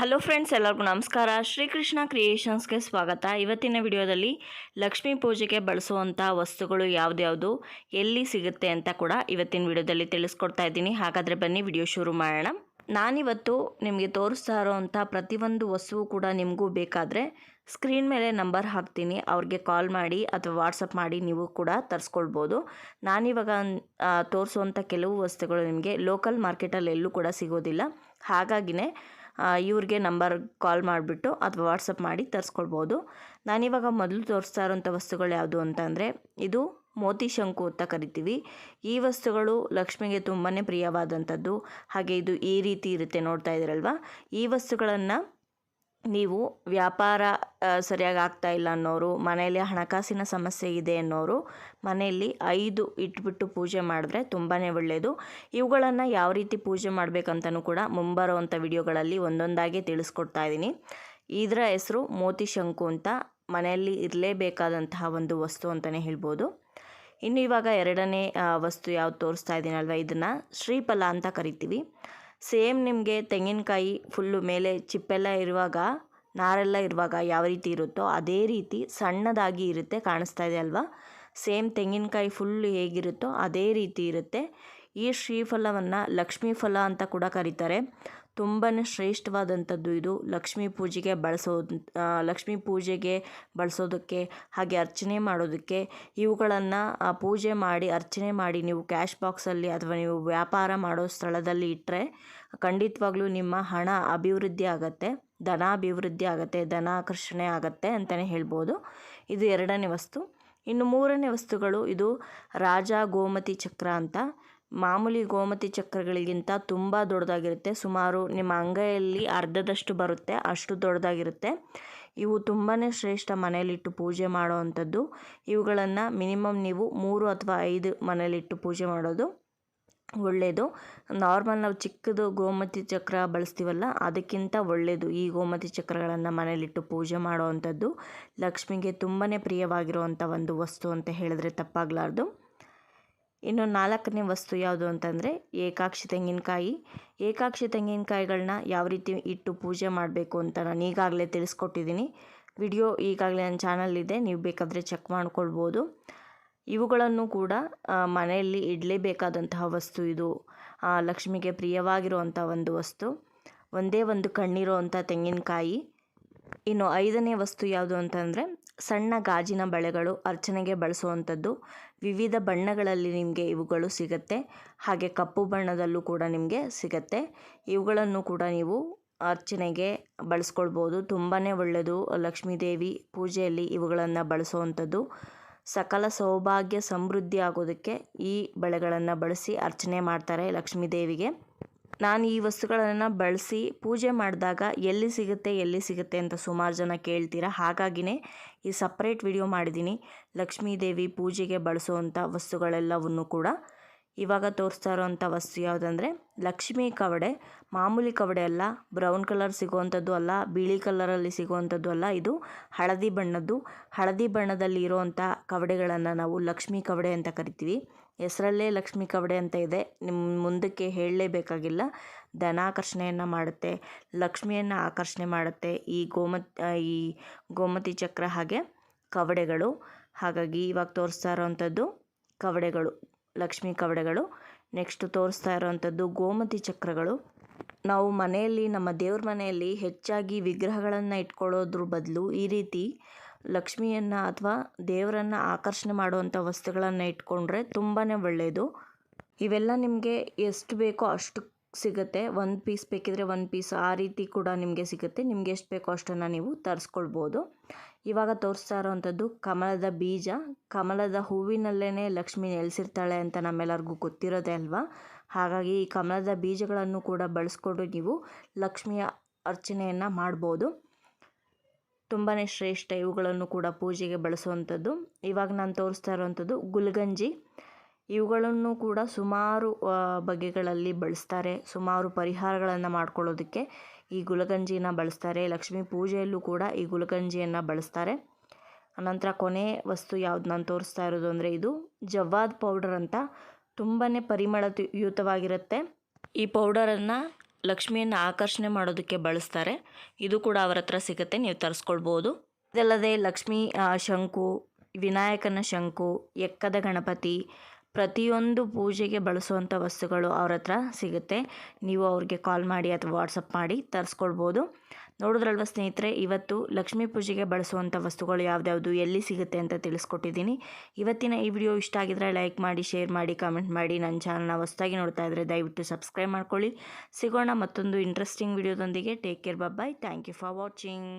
Hello friends, ಎಲ್ಲರಿಗೂ ನಮಸ್ಕಾರ. ಶ್ರೀಕೃಷ್ಣ ಕ್ರಿಯೇಷನ್ಸ್ಗೆ ಸ್ವಾಗತ. ಇವತ್ತಿನ ವಿಡಿಯೋದಲ್ಲಿ ಲಕ್ಷ್ಮೀ ಪೂಜೆಗೆ ಬಳಸುವಂಥ ವಸ್ತುಗಳು ಯಾವುದ್ಯಾವುದು, ಎಲ್ಲಿ ಸಿಗುತ್ತೆ ಅಂತ ಕೂಡ ಇವತ್ತಿನ ವಿಡಿಯೋದಲ್ಲಿ ತಿಳಿಸ್ಕೊಡ್ತಾ ಇದ್ದೀನಿ. ಹಾಗಾದರೆ ಬನ್ನಿ, ವಿಡಿಯೋ ಶುರು ಮಾಡೋಣ. ನಾನಿವತ್ತು ನಿಮಗೆ ತೋರಿಸ್ತಾ ಇರೋವಂಥ ಪ್ರತಿಯೊಂದು ವಸ್ತುವು ಕೂಡ ನಿಮಗೂ ಬೇಕಾದರೆ ಸ್ಕ್ರೀನ್ ಮೇಲೆ ನಂಬರ್ ಹಾಕ್ತೀನಿ. ಅವ್ರಿಗೆ ಕಾಲ್ ಮಾಡಿ ಅಥವಾ ವಾಟ್ಸಪ್ ಮಾಡಿ ನೀವು ಕೂಡ ತರಿಸ್ಕೊಳ್ಬೋದು. ನಾನಿವಾಗ ತೋರಿಸುವಂಥ ಕೆಲವು ವಸ್ತುಗಳು ನಿಮಗೆ ಲೋಕಲ್ ಮಾರ್ಕೆಟಲ್ಲಿ ಎಲ್ಲೂ ಕೂಡ ಸಿಗೋದಿಲ್ಲ. ಹಾಗಾಗಿನೇ ಇವ್ರಿಗೆ ನಂಬರ್ ಕಾಲ್ ಮಾಡಿಬಿಟ್ಟು ಅಥವಾ ವಾಟ್ಸಪ್ ಮಾಡಿ ತರಿಸ್ಕೊಳ್ಬೋದು. ನಾನಿವಾಗ ಮೊದಲು ತೋರಿಸ್ತಾ ಇರೋಂಥ ವಸ್ತುಗಳು ಯಾವುದು ಅಂತಂದರೆ ಇದು ಮೋತಿ ಶಂಕು ಅಂತ ಕರಿತೀವಿ. ಈ ವಸ್ತುಗಳು ಲಕ್ಷ್ಮಿಗೆ ತುಂಬಾ ಪ್ರಿಯವಾದಂಥದ್ದು. ಹಾಗೆ ಇದು ಈ ರೀತಿ ಇರುತ್ತೆ ನೋಡ್ತಾ ಇದ್ದೀರಲ್ವ ಈ ವಸ್ತುಗಳನ್ನು ನೀವು ವ್ಯಾಪಾರ ಸರಿಯಾಗಿ ಆಗ್ತಾ ಇಲ್ಲ ಅನ್ನೋರು, ಮನೆಯಲ್ಲಿ ಹಣಕಾಸಿನ ಸಮಸ್ಯೆ ಇದೆ ಅನ್ನೋರು, ಮನೆಯಲ್ಲಿ ಐದು ಇಟ್ಬಿಟ್ಟು ಪೂಜೆ ಮಾಡಿದ್ರೆ ತುಂಬಾ ಒಳ್ಳೆಯದು ಇವುಗಳನ್ನು ಯಾವ ರೀತಿ ಪೂಜೆ ಮಾಡಬೇಕಂತನೂ ಕೂಡ ಮುಂಬರುವಂಥ ವಿಡಿಯೋಗಳಲ್ಲಿ ಒಂದೊಂದಾಗಿ ತಿಳಿಸ್ಕೊಡ್ತಾ ಇದ್ದೀನಿ. ಇದರ ಹೆಸರು ಮೋತಿ ಶಂಕು ಅಂತ, ಮನೆಯಲ್ಲಿ ಇರಲೇಬೇಕಾದಂತಹ ಒಂದು ವಸ್ತು ಅಂತಲೇ ಹೇಳ್ಬೋದು. ಇನ್ನು ಇವಾಗ ಎರಡನೇ ವಸ್ತು ಯಾವ್ದು ತೋರಿಸ್ತಾ ಇದ್ದೀನಲ್ವ? ಇದನ್ನು ಶ್ರೀಫಲ ಅಂತ ಕರಿತೀವಿ. ಸೇಮ್ ನಿಮಗೆ ತೆಂಗಿನಕಾಯಿ ಫುಲ್ಲು ಮೇಲೆ ಚಿಪ್ಪೆಲ್ಲ ಇರುವಾಗ, ನಾರೆಲ್ಲ ಇರುವಾಗ ಯಾವ ರೀತಿ ಇರುತ್ತೋ ಅದೇ ರೀತಿ ಸಣ್ಣದಾಗಿ ಇರುತ್ತೆ, ಕಾಣಿಸ್ತಾ ಇದೆ ಅಲ್ವಾ? ಸೇಮ್ ತೆಂಗಿನಕಾಯಿ ಫುಲ್ ಹೇಗಿರುತ್ತೋ ಅದೇ ರೀತಿ ಇರುತ್ತೆ. ಈ ಶ್ರೀಫಲವನ್ನು ಲಕ್ಷ್ಮೀ ಫಲ ಅಂತ ಕೂಡ ಕರೀತಾರೆ. ತುಂಬಾ ಶ್ರೇಷ್ಠವಾದಂಥದ್ದು ಇದು. ಲಕ್ಷ್ಮೀ ಪೂಜೆಗೆ ಬಳಸೋ ಲಕ್ಷ್ಮಿ ಪೂಜೆಗೆ ಬಳಸೋದಕ್ಕೆ, ಹಾಗೆ ಅರ್ಚನೆ ಮಾಡೋದಕ್ಕೆ ಇವುಗಳನ್ನು ಪೂಜೆ ಮಾಡಿ, ಅರ್ಚನೆ ಮಾಡಿ ನೀವು ಕ್ಯಾಶ್ ಬಾಕ್ಸಲ್ಲಿ ಅಥವಾ ನೀವು ವ್ಯಾಪಾರ ಮಾಡೋ ಸ್ಥಳದಲ್ಲಿ ಇಟ್ಟರೆ ಖಂಡಿತವಾಗ್ಲೂ ನಿಮ್ಮ ಹಣ ಅಭಿವೃದ್ಧಿ ಆಗುತ್ತೆ ಧನ ಅಭಿವೃದ್ಧಿ ಆಗುತ್ತೆ ಧನ ಆಕರ್ಷಣೆ ಆಗುತ್ತೆ ಅಂತಲೇ ಹೇಳ್ಬೋದು. ಇದು ಎರಡನೇ ವಸ್ತು. ಇನ್ನು ಮೂರನೇ ವಸ್ತುಗಳು, ಇದು ರಾಜ ಗೋಮತಿ ಚಕ್ರ ಅಂತ. ಮಾಮೂಲಿ ಗೋಮತಿ ಚಕ್ರಗಳಿಗಿಂತ ತುಂಬ ದೊಡ್ಡದಾಗಿರುತ್ತೆ. ಸುಮಾರು ನಿಮ್ಮ ಅಂಗೈಯಲ್ಲಿ ಅರ್ಧದಷ್ಟು ಬರುತ್ತೆ, ಅಷ್ಟು ದೊಡ್ಡದಾಗಿರುತ್ತೆ. ಇವು ತುಂಬಾ ಶ್ರೇಷ್ಠ ಮನೆಯಲ್ಲಿಟ್ಟು ಪೂಜೆ ಮಾಡುವಂಥದ್ದು. ಇವುಗಳನ್ನು ಮಿನಿಮಮ್ ನೀವು ಮೂರು ಅಥವಾ ಐದು ಮನೆಯಲ್ಲಿಟ್ಟು ಪೂಜೆ ಮಾಡೋದು ಒಳ್ಳೆಯದು ನಾರ್ಮಲ್ ನಾವು ಚಿಕ್ಕದು ಗೋಮತಿ ಚಕ್ರ ಬಳಸ್ತೀವಲ್ಲ, ಅದಕ್ಕಿಂತ ಒಳ್ಳೆಯದು ಈ ಗೋಮತಿ ಚಕ್ರಗಳನ್ನು ಮನೆಯಲ್ಲಿಟ್ಟು ಪೂಜೆ ಮಾಡುವಂಥದ್ದು. ಲಕ್ಷ್ಮಿಗೆ ತುಂಬಾ ಪ್ರಿಯವಾಗಿರುವಂಥ ಒಂದು ವಸ್ತು ಅಂತ ಹೇಳಿದ್ರೆ ತಪ್ಪಾಗಲಾರ್ದು. ಇನ್ನು ನಾಲ್ಕನೇ ವಸ್ತು ಯಾವುದು ಅಂತಂದರೆ ಏಕಾಕ್ಷಿ ತೆಂಗಿನಕಾಯಿ. ಏಕಾಕ್ಷಿ ತೆಂಗಿನಕಾಯಿಗಳನ್ನ ಯಾವ ರೀತಿ ಇಟ್ಟು ಪೂಜೆ ಮಾಡಬೇಕು ಅಂತ ನಾನು ಈಗಾಗಲೇ ತಿಳಿಸ್ಕೊಟ್ಟಿದ್ದೀನಿ. ವಿಡಿಯೋ ಈಗಾಗಲೇ ನನ್ನ ಚಾನಲ್ಲಿದೆ ನೀವು ಬೇಕಾದರೆ ಚೆಕ್ ಮಾಡ್ಕೊಳ್ಬೋದು. ಇವುಗಳನ್ನು ಕೂಡ ಮನೆಯಲ್ಲಿ ಇಡಲೇಬೇಕಾದಂತಹ ವಸ್ತು ಇದು. ಲಕ್ಷ್ಮಿಗೆ ಪ್ರಿಯವಾಗಿರುವಂಥ ಒಂದು ವಸ್ತು. ಒಂದೇ ಒಂದು ಕಣ್ಣಿರುವಂಥ ತೆಂಗಿನಕಾಯಿ. ಇನ್ನು ಐದನೇ ವಸ್ತು ಯಾವುದು ಅಂತಂದರೆ ಸಣ್ಣ ಗಾಜಿನ ಬಳೆಗಳು ಅರ್ಚನೆಗೆ ಬಳಸುವಂಥದ್ದು. ವಿವಿಧ ಬಣ್ಣಗಳಲ್ಲಿ ನಿಮಗೆ ಇವುಗಳು ಸಿಗುತ್ತೆ. ಹಾಗೆ ಕಪ್ಪು ಬಣ್ಣದಲ್ಲೂ ಕೂಡ ನಿಮಗೆ ಸಿಗುತ್ತೆ. ಇವುಗಳನ್ನು ಕೂಡ ನೀವು ಅರ್ಚನೆಗೆ ಬಳಸ್ಕೊಳ್ಬೋದು. ತುಂಬಾ ಒಳ್ಳೆಯದು. ಲಕ್ಷ್ಮೀದೇವಿ ಪೂಜೆಯಲ್ಲಿ ಇವುಗಳನ್ನು ಬಳಸುವಂಥದ್ದು. ಸಕಲ ಸೌಭಾಗ್ಯ ಸಮೃದ್ಧಿ ಆಗೋದಕ್ಕೆ ಈ ಬಳೆಗಳನ್ನು ಬಳಸಿ ಅರ್ಚನೆ ಮಾಡ್ತಾರೆ ಲಕ್ಷ್ಮೀ ದೇವಿಗೆ ನಾನು ಈ ವಸ್ತುಗಳನ್ನು ಬಳಸಿ ಪೂಜೆ ಮಾಡಿದಾಗ ಎಲ್ಲಿ ಸಿಗುತ್ತೆ ಎಲ್ಲಿ ಸಿಗುತ್ತೆ ಅಂತ ಸುಮಾರು ಜನ ಕೇಳ್ತೀರಾ? ಹಾಗಾಗಿನೇ ಈ ಸಪ್ರೇಟ್ ವಿಡಿಯೋ ಮಾಡಿದ್ದೀನಿ. ಲಕ್ಷ್ಮೀ ದೇವಿ ಪೂಜೆಗೆ ಬಳಸುವಂಥ ವಸ್ತುಗಳೆಲ್ಲವನ್ನು ಕೂಡ ಇವಾಗ ತೋರಿಸ್ತಾ ಇರೋವಂಥ ವಸ್ತು ಯಾವುದಂದರೆ ಲಕ್ಷ್ಮೀ ಕವಡೆ, ಮಾಮೂಲಿ ಕವಡೆ ಅಲ್ಲ ಬ್ರೌನ್ ಕಲರ್ ಸಿಗುವಂಥದ್ದು ಅಲ್ಲ, ಬಿಳಿ ಕಲರಲ್ಲಿ ಸಿಗುವಂಥದ್ದು ಅಲ್ಲ, ಇದು ಹಳದಿ ಬಣ್ಣದ್ದು. ಹಳದಿ ಬಣ್ಣದಲ್ಲಿ ಇರುವಂಥ ಕವಡೆಗಳನ್ನು ನಾವು ಲಕ್ಷ್ಮೀ ಕವಡೆ ಅಂತ ಕರಿತೀವಿ. ಹೆಸರಲ್ಲೇ ಲಕ್ಷ್ಮೀ ಕವಡೆ ಅಂತ ಇದೆ. ನಿಮ್ಮ ಮುಂದಕ್ಕೆ ಹೇಳಲೇಬೇಕಾಗಿಲ್ಲ. ಧನಾಕರ್ಷಣೆಯನ್ನು ಮಾಡುತ್ತೆ. ಲಕ್ಷ್ಮಿಯನ್ನು ಆಕರ್ಷಣೆ ಮಾಡುತ್ತೆ. ಈ ಗೋಮತ್ ಈ ಗೋಮತಿ ಚಕ್ರ ಹಾಗೆ ಕವಡೆಗಳು. ಹಾಗಾಗಿ ಇವಾಗ ತೋರಿಸ್ತಾ ಇರೋವಂಥದ್ದು ಕವಡೆಗಳು, ಲಕ್ಷ್ಮೀ ಕವಡೆಗಳು. ನೆಕ್ಸ್ಟ್ ತೋರಿಸ್ತಾ ಇರೋವಂಥದ್ದು ಗೋಮತಿ ಚಕ್ರಗಳು. ನಾವು ಮನೆಯಲ್ಲಿ, ನಮ್ಮ ದೇವ್ರ ಮನೆಯಲ್ಲಿ ಹೆಚ್ಚಾಗಿ ವಿಗ್ರಹಗಳನ್ನು ಇಟ್ಕೊಳ್ಳೋದ್ರ ಬದಲು ಈ ರೀತಿ ಲಕ್ಷ್ಮಿಯನ್ನು ಅಥವಾ ದೇವರನ್ನು ಆಕರ್ಷಣೆ ಮಾಡುವಂಥ ವಸ್ತುಗಳನ್ನು ಇಟ್ಕೊಂಡ್ರೆ ತುಂಬಾ ಒಳ್ಳೆಯದು ಇವೆಲ್ಲ ನಿಮಗೆ ಎಷ್ಟು ಬೇಕೋ ಅಷ್ಟು ಸಿಗುತ್ತೆ. ಒಂದು ಪೀಸ್ ಬೇಕಿದ್ರೆ ಒಂದು ಪೀಸ್ ಆ ರೀತಿ ಕೂಡ ನಿಮಗೆ ಸಿಗುತ್ತೆ. ನಿಮಗೆ ಎಷ್ಟು ಬೇಕೋ ಅಷ್ಟನ್ನು ನೀವು ತರಿಸ್ಕೊಳ್ಬೋದು. ಇವಾಗ ತೋರಿಸ್ತಾ ಇರೋವಂಥದ್ದು ಕಮಲದ ಬೀಜ. ಕಮಲದ ಹೂವಿನಲ್ಲೇ ಲಕ್ಷ್ಮಿ ನೆಲೆಸಿರ್ತಾಳೆ ಅಂತ ನಮ್ಮೆಲ್ಲರಿಗೂ ಗೊತ್ತಿರೋದೇ ಅಲ್ವಾ? ಹಾಗಾಗಿ ಈ ಕಮಲದ ಬೀಜಗಳನ್ನು ಕೂಡ ಬಳಸ್ಕೊಂಡು ನೀವು ಲಕ್ಷ್ಮಿಯ ಅರ್ಚನೆಯನ್ನು ಮಾಡ್ಬೋದು. ತುಂಬಾ ಶ್ರೇಷ್ಠ ಇವುಗಳನ್ನು ಕೂಡ ಪೂಜೆಗೆ ಬಳಸುವಂಥದ್ದು. ಇವಾಗ ನಾನು ತೋರಿಸ್ತಾ ಇರುವಂಥದ್ದು ಗುಲ್ಗಂಜಿ. ಇವುಗಳನ್ನು ಕೂಡ ಸುಮಾರು ಬಗೆಗಳಲ್ಲಿ ಬಳಸ್ತಾರೆ. ಸುಮಾರು ಪರಿಹಾರಗಳನ್ನು ಮಾಡ್ಕೊಳ್ಳೋದಕ್ಕೆ ಈ ಗುಲಗಂಜಿನ ಬಳಸ್ತಾರೆ. ಲಕ್ಷ್ಮೀ ಪೂಜೆಯಲ್ಲೂ ಕೂಡ ಈ ಗುಲಗಂಜಿಯನ್ನು ಬಳಸ್ತಾರೆ. ಅನಂತರ ಕೊನೆ ವಸ್ತು ಯಾವ್ದು ನಾನು ತೋರಿಸ್ತಾ ಇರೋದು ಅಂದರೆ ಇದು ಜವ್ವಾದ್ ಪೌಡರ್ ಅಂತ ತುಂಬಾ ಪರಿಮಳಯುತವಾಗಿರುತ್ತೆ. ಈ ಪೌಡರನ್ನು ಲಕ್ಷ್ಮಿಯನ್ನು ಆಕರ್ಷಣೆ ಮಾಡೋದಕ್ಕೆ ಬಳಸ್ತಾರೆ. ಇದು ಕೂಡ ಅವರ ಹತ್ರ ಸಿಗುತ್ತೆ, ನೀವು ತರಿಸ್ಕೊಳ್ಬೋದು. ಇದಲ್ಲದೆ ಲಕ್ಷ್ಮೀ ಶಂಕು, ವಿನಾಯಕನ ಶಂಕು, ಎಕ್ಕದ ಗಣಪತಿ ಪ್ರತಿಯೊಂದು ಪೂಜೆಗೆ ಬಳಸುವಂಥ ವಸ್ತುಗಳು ಅವ್ರ ಹತ್ರ ಸಿಗುತ್ತೆ. ನೀವು ಅವ್ರಿಗೆ ಕಾಲ್ ಮಾಡಿ ಅಥವಾ ವಾಟ್ಸಪ್ ಮಾಡಿ ತರಿಸ್ಕೊಳ್ಬೋದು. ನೋಡಿದ್ರಲ್ವ ಸ್ನೇಹಿತರೆ, ಇವತ್ತು ಲಕ್ಷ್ಮೀ ಪೂಜೆಗೆ ಬಳಸುವಂಥ ವಸ್ತುಗಳು ಯಾವ್ದ್ಯಾವುದು, ಎಲ್ಲಿ ಸಿಗುತ್ತೆ ಅಂತ ತಿಳಿಸ್ಕೊಟ್ಟಿದ್ದೀನಿ. ಇವತ್ತಿನ ಈ ವಿಡಿಯೋ ಇಷ್ಟ ಆಗಿದ್ರೆ ಲೈಕ್ ಮಾಡಿ ಶೇರ್ ಮಾಡಿ ಕಾಮೆಂಟ್ ಮಾಡಿ. ನನ್ನ ಚಾನಲ್ನ ಹೊಸದಾಗಿ ನೋಡ್ತಾ ಇದ್ದರೆ ದಯವಿಟ್ಟು ಸಬ್ಸ್ಕ್ರೈಬ್ ಮಾಡ್ಕೊಳ್ಳಿ. ಸಿಗೋಣ ಮತ್ತೊಂದು interesting ವಿಡಿಯೋದೊಂದಿಗೆ take care bye thank you for watching